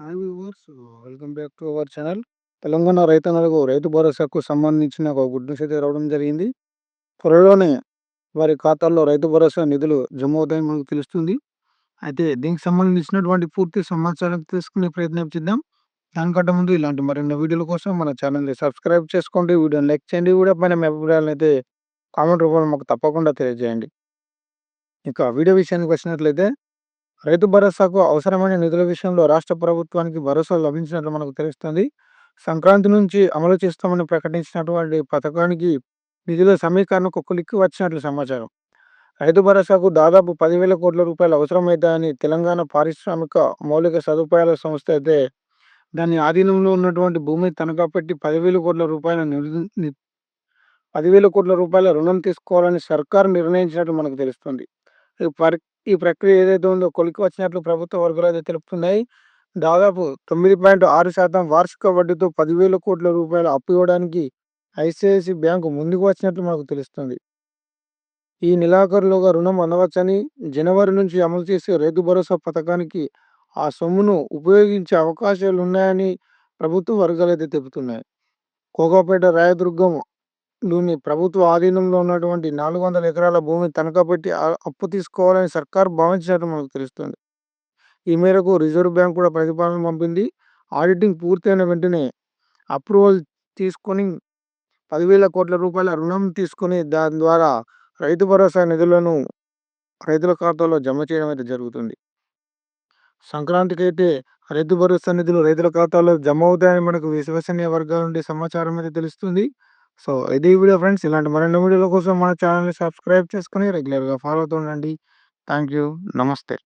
Hi viewers welcome back to our channel. Telangana రైతన్నలకు రైతు భరోసాకు సంబంధించిన ఒక గుడ్ న్యూస్ అయితే రావడం జరిగింది. త్వరలోనే వారి ఖాతాల్లో రైతు భరోసా నిధులు జమ అవుతాయని మనకు తెలుస్తుంది. అయితే దీనికి సంబంధించినటువంటి పూర్తి సమాచారం తెలుసుకునే ప్రయత్నం చేద్దాం. దానికంటే ముందు ఇలాంటి మరిన్ని వీడియోల కోసం మన ఛానల్ని సబ్స్క్రైబ్ చేసుకోండి. వీడియోని లైక్ చేయండి. వీడియో పైన మీ అభిప్రాయాలను అయితే కామెంట్ రూపంలో మాకు తప్పకుండా తెలియజేయండి. ఇక వీడియో విషయానికి వచ్చినట్లయితే రైతు భరోసాకు అవసరమైన నిధుల విషయంలో రాష్ట్ర ప్రభుత్వానికి భరోసా లభించినట్లు మనకు తెలుస్తుంది. సంక్రాంతి నుంచి అమలు చేస్తామని ప్రకటించినటువంటి పథకానికి నిధుల సమీకరణకు కొలిక్కి వచ్చినట్లు సమాచారం. రైతు భరోసాకు దాదాపు పదివేల కోట్ల రూపాయలు అవసరమవుతాయని తెలంగాణ పారిశ్రామిక మౌలిక సదుపాయాల సంస్థ అయితే దాని ఆధీనంలో ఉన్నటువంటి భూమిని తనఖా పెట్టి పదివేల కోట్ల రూపాయల పదివేల కోట్ల రూపాయల రుణం తీసుకోవాలని సర్కారు నిర్ణయించినట్టు మనకు తెలుస్తుంది. ఈ ప్రక్రియ ఏదైతే ఉందో కొలికి వచ్చినట్లు ప్రభుత్వ వర్గాలు అయితే తెలుపుతున్నాయి. దాదాపు తొమ్మిది పాయింట్ ఆరు శాతం వార్షిక వడ్డీతో పదివేల కోట్ల రూపాయలు అప్పు ఇవ్వడానికి ఐసిఐసి బ్యాంకు ముందుకు వచ్చినట్లు మనకు తెలుస్తుంది. ఈ నెలాఖరులోగా రుణం అందవచ్చని జనవరి నుంచి అమలు చేసే రైతు భరోసా పథకానికి ఆ సొమ్మును ఉపయోగించే అవకాశాలు ఉన్నాయని ప్రభుత్వ వర్గాలు అయితే తెలుపుతున్నాయి. కోకాపేట రాయదుర్గం లోని ప్రభుత్వ ఆధీనంలో ఉన్నటువంటి నాలుగు వందల ఎకరాల భూమి తనఖా పెట్టి అప్పు తీసుకోవాలని సర్కార్ భావించినట్టు మనకు తెలుస్తుంది. ఈ మేరకు రిజర్వ్ బ్యాంక్ కూడా ప్రతిపాదన పంపింది. ఆడిటింగ్ పూర్తయిన వెంటనే అప్రూవల్ తీసుకొని పదివేల కోట్ల రూపాయల రుణం తీసుకుని దాని ద్వారా రైతు భరోసా నిధులను రైతుల ఖాతాలో జమ చేయడం అయితే జరుగుతుంది. సంక్రాంతికి అయితే రైతు భరోసా నిధులు రైతుల ఖాతాలో జమ అవుతాయని మనకు విశ్వసనీయ వర్గాల నుండి సమాచారం అయితే తెలుస్తుంది. సో ఇది వీడియో ఫ్రెండ్స్. ఇలాంటి మరిన్ని వీడియోల కోసం మన ఛానల్ని సబ్స్క్రైబ్ చేసుకుని రెగ్యులర్గా ఫాలో అవుతుండండి థ్యాంక్ యూ నమస్తే.